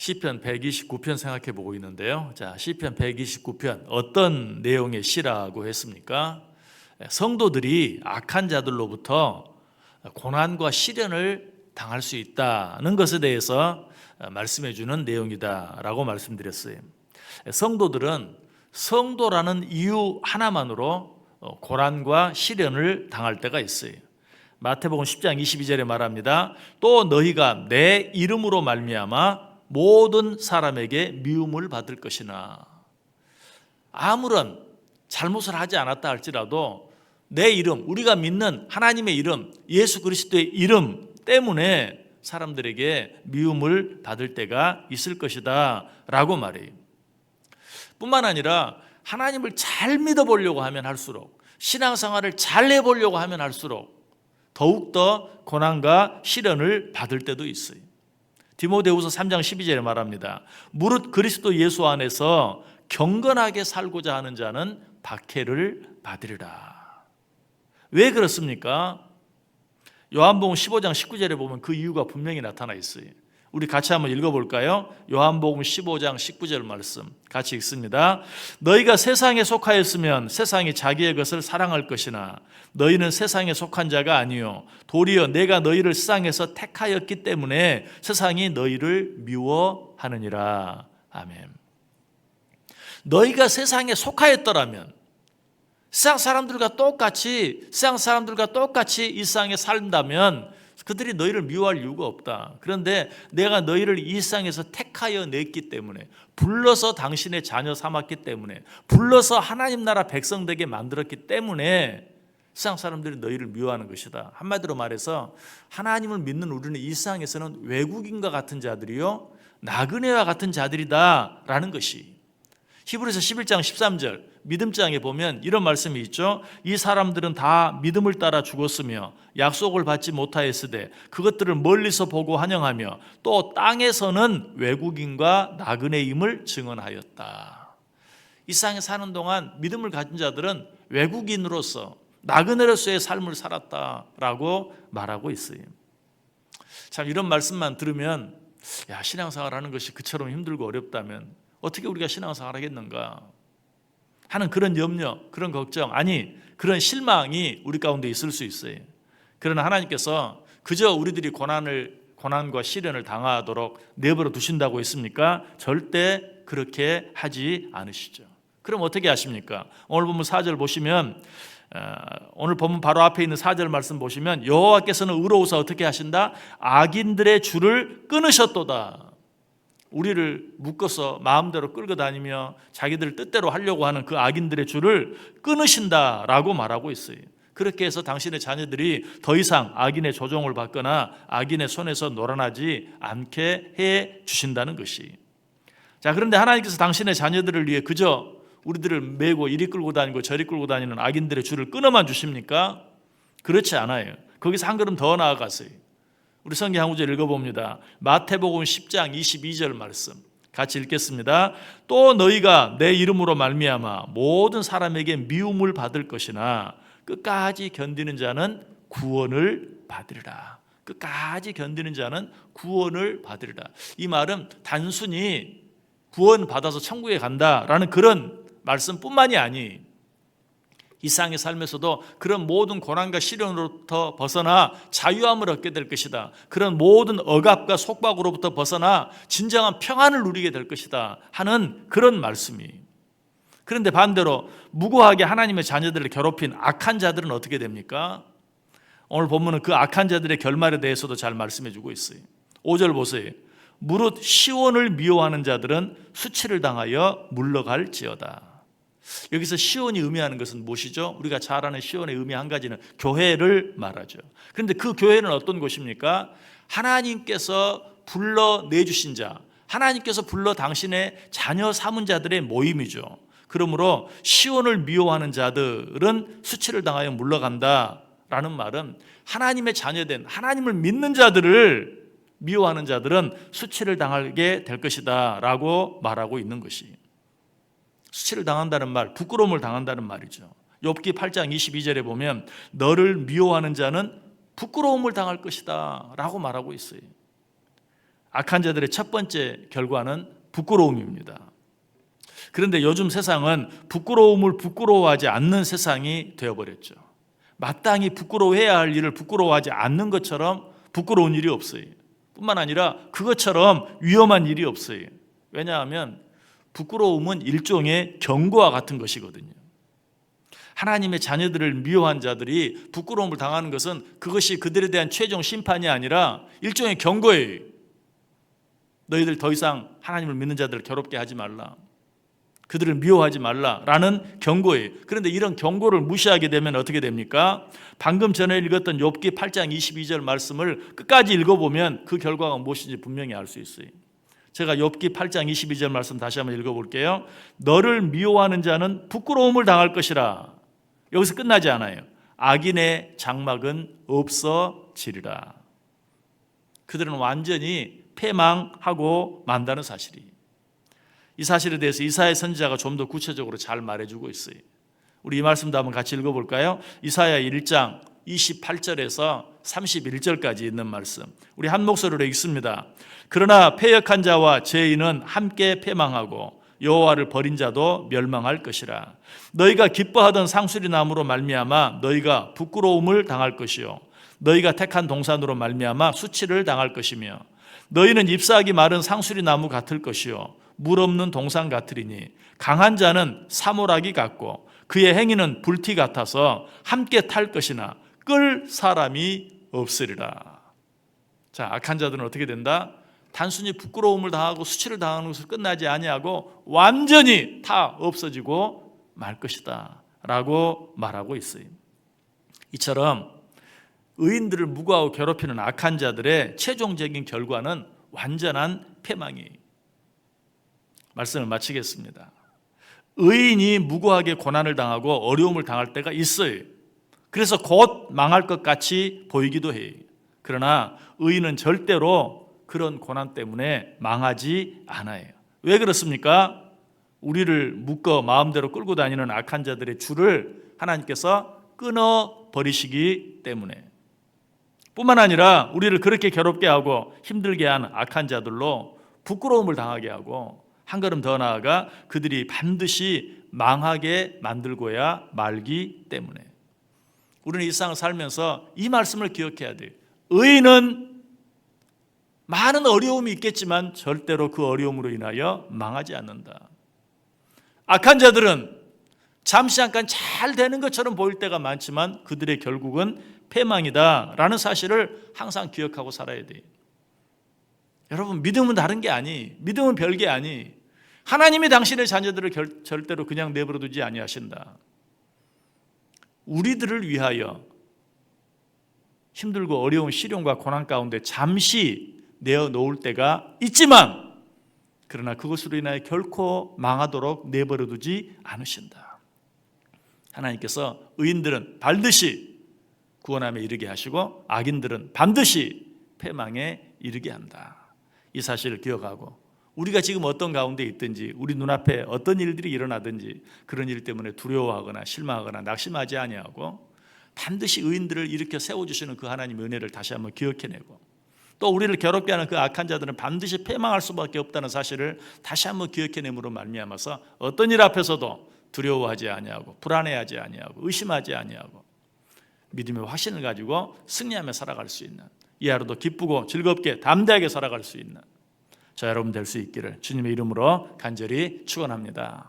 시편 129편 생각해 보고 있는데요. 자, 시편 129편 어떤 내용의 시라고 했습니까? 성도들이 악한 자들로부터 고난과 시련을 당할 수 있다는 것에 대해서 말씀해 주는 내용이다라고 말씀드렸어요. 성도들은 성도라는 이유 하나만으로 고난과 시련을 당할 때가 있어요. 마태복음 10장 22절에 말합니다. 또 너희가 내 이름으로 말미암아 모든 사람에게 미움을 받을 것이나 아무런 잘못을 하지 않았다 할지라도 내 이름, 우리가 믿는 하나님의 이름, 예수 그리스도의 이름 때문에 사람들에게 미움을 받을 때가 있을 것이다 라고 말해요. 뿐만 아니라 하나님을 잘 믿어보려고 하면 할수록 신앙생활을 잘 해보려고 하면 할수록 더욱더 고난과 시련을 받을 때도 있어요. 디모데후서 3장 12절에 말합니다. 무릇 그리스도 예수 안에서 경건하게 살고자 하는 자는 박해를 받으리라. 왜 그렇습니까? 요한복음 15장 19절에 보면 그 이유가 분명히 나타나 있어요. 우리 같이 한번 읽어볼까요? 요한복음 15장 19절 말씀 같이 읽습니다. 너희가 세상에 속하였으면 세상이 자기의 것을 사랑할 것이나 너희는 세상에 속한 자가 아니요 도리어 내가 너희를 세상에서 택하였기 때문에 세상이 너희를 미워하느니라. 아멘. 너희가 세상에 속하였더라면 세상 사람들과 똑같이 세상 사람들과 똑같이 이 세상에 살다면 그들이 너희를 미워할 이유가 없다. 그런데 내가 너희를 이 세상에서 택하여 냈기 때문에 불러서 당신의 자녀 삼았기 때문에 불러서 하나님 나라 백성 되게 만들었기 때문에 세상 사람들이 너희를 미워하는 것이다. 한마디로 말해서 하나님을 믿는 우리는 이 세상에서는 외국인과 같은 자들이요 나그네와 같은 자들이다라는 것이 히브리서 11장 13절 믿음장에 보면 이런 말씀이 있죠. 이 사람들은 다 믿음을 따라 죽었으며 약속을 받지 못하였으되 그것들을 멀리서 보고 환영하며 또 땅에서는 외국인과 나그네임을 증언하였다. 이 세상에 사는 동안 믿음을 가진 자들은 외국인으로서 나그네로서의 삶을 살았다라고 말하고 있어요. 참 이런 말씀만 들으면 야 신앙생활 하는 것이 그처럼 힘들고 어렵다면 어떻게 우리가 신앙생활 하겠는가 하는 그런 염려, 그런 걱정, 아니 그런 실망이 우리 가운데 있을 수 있어요. 그러나 하나님께서 그저 우리들이 고난을 고난과 시련을 당하도록 내버려 두신다고 했습니까? 절대 그렇게 하지 않으시죠. 그럼 어떻게 하십니까? 오늘 보면 4절 보시면 어, 오늘 본문 바로 앞에 있는 4절 말씀 보시면 여호와께서는 의로우사 어떻게 하신다? 악인들의 줄을 끊으셨도다. 우리를 묶어서 마음대로 끌고 다니며 자기들 뜻대로 하려고 하는 그 악인들의 줄을 끊으신다라고 말하고 있어요. 그렇게 해서 당신의 자녀들이 더 이상 악인의 조종을 받거나 악인의 손에서 놀아나지 않게 해 주신다는 것이. 자, 그런데 하나님께서 당신의 자녀들을 위해 그저 우리들을 메고 이리 끌고 다니고 저리 끌고 다니는 악인들의 줄을 끊어만 주십니까? 그렇지 않아요. 거기서 한 걸음 더 나아갔어요. 우리 성경 한 구절 읽어봅니다. 마태복음 10장 22절 말씀 같이 읽겠습니다. 또 너희가 내 이름으로 말미암아 모든 사람에게 미움을 받을 것이나 끝까지 견디는 자는 구원을 받으리라. 끝까지 견디는 자는 구원을 받으리라. 이 말은 단순히 구원 받아서 천국에 간다라는 그런 말씀뿐만이 아니 이 세상의 삶에서도 그런 모든 고난과 시련으로부터 벗어나 자유함을 얻게 될 것이다. 그런 모든 억압과 속박으로부터 벗어나 진정한 평안을 누리게 될 것이다. 하는 그런 말씀이. 그런데 반대로 무고하게 하나님의 자녀들을 괴롭힌 악한 자들은 어떻게 됩니까? 오늘 본문은 그 악한 자들의 결말에 대해서도 잘 말씀해 주고 있어요. 5절 보세요. 무릇 시온을 미워하는 자들은 수치를 당하여 물러갈지어다. 여기서 시온이 의미하는 것은 무엇이죠? 우리가 잘 아는 시온의 의미 한 가지는 교회를 말하죠. 그런데 그 교회는 어떤 곳입니까? 하나님께서 불러 내주신 자, 하나님께서 불러 당신의 자녀 삼은 자들의 모임이죠. 그러므로 시온을 미워하는 자들은 수치를 당하여 물러간다 라는 말은 하나님의 자녀된 하나님을 믿는 자들을 미워하는 자들은 수치를 당하게 될 것이다 라고 말하고 있는 것이. 수치를 당한다는 말, 부끄러움을 당한다는 말이죠. 욥기 8장 22절에 보면 너를 미워하는 자는 부끄러움을 당할 것이다라고 말하고 있어요. 악한 자들의 첫 번째 결과는 부끄러움입니다. 그런데 요즘 세상은 부끄러움을 부끄러워하지 않는 세상이 되어버렸죠. 마땅히 부끄러워해야 할 일을 부끄러워하지 않는 것처럼 부끄러운 일이 없어요. 뿐만 아니라 그것처럼 위험한 일이 없어요. 왜냐하면 부끄러움은 일종의 경고와 같은 것이거든요. 하나님의 자녀들을 미워한 자들이 부끄러움을 당하는 것은 그것이 그들에 대한 최종 심판이 아니라 일종의 경고예요. 너희들 더 이상 하나님을 믿는 자들을 괴롭게 하지 말라. 그들을 미워하지 말라라는 경고예요. 그런데 이런 경고를 무시하게 되면 어떻게 됩니까? 방금 전에 읽었던 욥기 8장 22절 말씀을 끝까지 읽어 보면 그 결과가 무엇인지 분명히 알 수 있어요. 제가 욥기 8장 22절 말씀 다시 한번 읽어 볼게요. 너를 미워하는 자는 부끄러움을 당할 것이라. 여기서 끝나지 않아요. 악인의 장막은 없어지리라. 그들은 완전히 패망하고 만다는 사실이. 이 사실에 대해서 이사야 선지자가 좀 더 구체적으로 잘 말해주고 있어요. 우리 이 말씀도 한번 같이 읽어볼까요? 이사야 1장 28절에서 31절까지 있는 말씀. 우리 한 목소리로 읽습니다. 그러나 패역한 자와 죄인은 함께 패망하고 여호와를 버린 자도 멸망할 것이라. 너희가 기뻐하던 상수리 나무로 말미암아 너희가 부끄러움을 당할 것이요. 너희가 택한 동산으로 말미암아 수치를 당할 것이며 너희는 잎사귀 마른 상수리 나무 같을 것이요. 물 없는 동산 같으리니 강한 자는 사모라기 같고 그의 행위는 불티 같아서 함께 탈 것이나 끌 사람이 없으리라. 자, 악한 자들은 어떻게 된다? 단순히 부끄러움을 당하고 수치를 당하는 것을 끝나지 아니하고 완전히 다 없어지고 말 것이다 라고 말하고 있어요. 이처럼 의인들을 무고하고 괴롭히는 악한 자들의 최종적인 결과는 완전한 패망이에요. 말씀을 마치겠습니다. 의인이 무고하게 고난을 당하고 어려움을 당할 때가 있어요. 그래서 곧 망할 것 같이 보이기도 해요. 그러나 의인은 절대로 그런 고난 때문에 망하지 않아요. 왜 그렇습니까? 우리를 묶어 마음대로 끌고 다니는 악한 자들의 줄을 하나님께서 끊어 버리시기 때문에 뿐만 아니라 우리를 그렇게 괴롭게 하고 힘들게 하는 악한 자들로 부끄러움을 당하게 하고 한 걸음 더 나아가 그들이 반드시 망하게 만들고야 말기 때문에 우리는 일상을 살면서 이 말씀을 기억해야 돼요. 의인은 많은 어려움이 있겠지만 절대로 그 어려움으로 인하여 망하지 않는다. 악한 자들은 잠시 잠깐 잘 되는 것처럼 보일 때가 많지만 그들의 결국은 패망이다라는 사실을 항상 기억하고 살아야 돼요. 여러분 믿음은 다른 게 아니, 믿음은 별게 아니. 하나님이 당신의 자녀들을 결, 절대로 그냥 내버려 두지 아니하신다. 우리들을 위하여 힘들고 어려운 시련과 고난 가운데 잠시 내어 놓을 때가 있지만 그러나 그것으로 인하여 결코 망하도록 내버려 두지 않으신다. 하나님께서 의인들은 반드시 구원함에 이르게 하시고 악인들은 반드시 패망에 이르게 한다. 이 사실을 기억하고 우리가 지금 어떤 가운데 있든지 우리 눈앞에 어떤 일들이 일어나든지 그런 일 때문에 두려워하거나 실망하거나 낙심하지 아니하고 반드시 의인들을 일으켜 세워 주시는 그 하나님의 은혜를 다시 한번 기억해내고 또 우리를 괴롭게 하는 그 악한 자들은 반드시 패망할 수밖에 없다는 사실을 다시 한번 기억해냄으로 말미암아서 어떤 일 앞에서도 두려워하지 아니하고 불안해하지 아니하고 의심하지 아니하고 믿음의 확신을 가지고 승리하며 살아갈 수 있는 이 하루도 기쁘고 즐겁게 담대하게 살아갈 수 있는 저 여러분 될 수 있기를 주님의 이름으로 간절히 축원합니다.